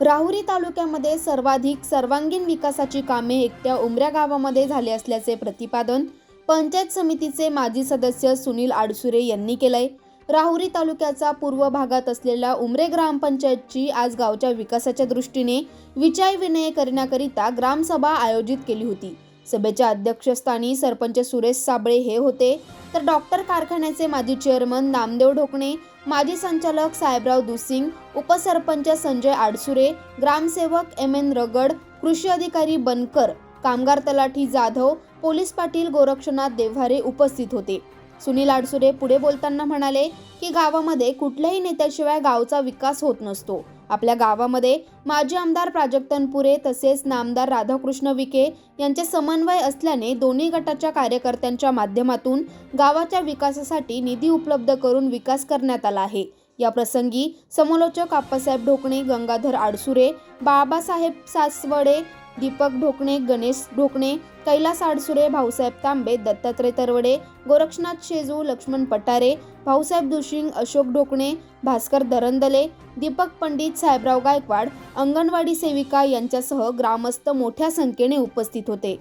राहुरी तालुक्यामध्ये सर्वाधिक सर्वांगीण विकासाची कामे एकट्या उमऱ्या गावामध्ये झाले असल्याचे प्रतिपादन पंचायत समितीचे माजी सदस्य सुनील आडसुरे यांनी केलंय. राहुरी तालुक्याचा पूर्व भागात असलेल्या उमरे ग्रामपंचायतची आज गावच्या विकासाच्या दृष्टीने विचार विनय करण्याकरिता ग्रामसभा आयोजित केली होती. सभेच्या अध्यक्षस्थानी सरपंच सुरेश साबळे हे होते. तर डॉक्टर कारखान्याचे माजी चेअरमन नामदेव ढोकणे माजी संचालक साहेबराव दुसिंग उपसरपंच संजय आडसुरे ग्रामसेवक एम एन रगड कृषी अधिकारी बनकर कामगार तलाठी जाधव पोलीस पाटील गोरक्षनाथ देव्हारे उपस्थित होते. सुनील आडसुरे पुढे बोलताना म्हणाले की गावामध्ये कुठल्याही नेत्याशिवाय गावचा विकास होत नसतो. आपल्या गावामध्ये माजी आमदार प्राजक्तनपुरे तसेच नामदार राधाकृष्ण विखे यांचे समन्वय असल्याने दोन्ही गटाच्या कार्यकर्त्यांच्या माध्यमातून गावाच्या विकासासाठी निधी उपलब्ध करून विकास करण्यात आला आहे. या प्रसंगी समालोचक आप्पासाहेब ढोकणे गंगाधर आडसुरे बाबासाहेब सासवडे दीपक ढोकणे गणेश ढोकणे कैलास आडसुरे भाऊसाहेब तांबे दत्तात्रय तरवडे गोरक्षनाथ शेजू लक्ष्मण पटारे भाऊसाहेब दुशिंग अशोक ढोकणे भास्कर दरंदले दीपक पंडित साहेबराव गायकवाड अंगणवाडी सेविका यांच्यासह ग्रामस्थ मोठ्या संख्येने उपस्थित होते.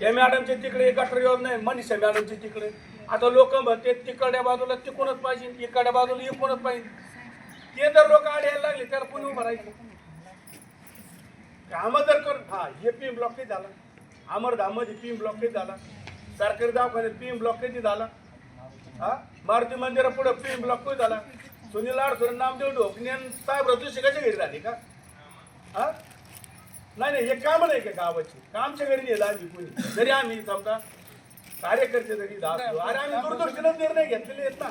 त्या मॅडमच्या तिकडे गटर योजना आहे मनीषा मॅडमचे तिकडे. आता लोक म्हणते तिकडच्या बाजूला तिकूनच पाहिजे इकडच्या बाजूला इकूनच पाहिजे. ते जर लोक आड यायला लागले त्याला कोणी उभं राहायचं कामं जर कर हा हे पीएम ब्लॉकेज झाला. अमरधाममध्ये पीएम ब्लॉकेज झाला. सरकारी दवाखान्यात पीएम ब्लॉकेज झाला. हा मारुती मंदिरापुढे पीएम ब्लॉकेज झाला. सुनील आडसुर नामदेव ढोकणे साहेब रजू शिकायच्या घरी झाली का? हा? नाही नाही हे काम नाही का गावाची? कामच्या घरी नेलं आम्ही कोणी. जरी आम्ही समजा कार्यकर्ते जरी दाखलो अरे आम्ही दूरदर्शनच निर्णय घेतलेले आहेत ना.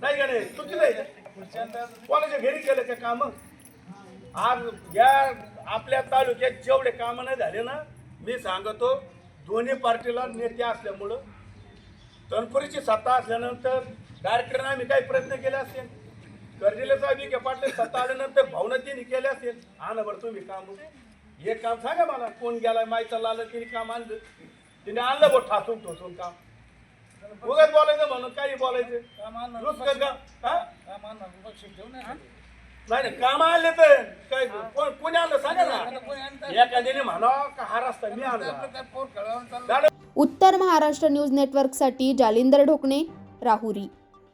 नाही का नाही? चुकीचं आहे. कोणाच्या घरी केलं का कामं? आज या आपल्या तालुक्यात जेवढे कामं नाही झाले ना मी सांगतो दोन्ही पार्टीला नेते असल्यामुळं तनपुरीची सत्ता असल्यानंतर डायरेक्टरने आम्ही काही प्रयत्न केले असेल. गर्जिलेचा विखे पाटील सत्ता आल्यानंतर भावनतीने केले असेल. आणा बरं तुम्ही काम. हे काम सांगा मला कोण गेला माहीचा लाल तिने काम आणलं. तिने आणलं बघ ठासून ठोसून काम. उगाच बोलायचं म्हणून काही बोलायचं. नुसतं का? हा? नाही काम आणले तर काय कोण कोणी आणलं सांगा ना एखाद्याने म्हणा का हा रस्ता मी आणला? उत्तर महाराष्ट्र न्यूज नेटवर्कसाठी जालिंदर ढोकणे राहुरी.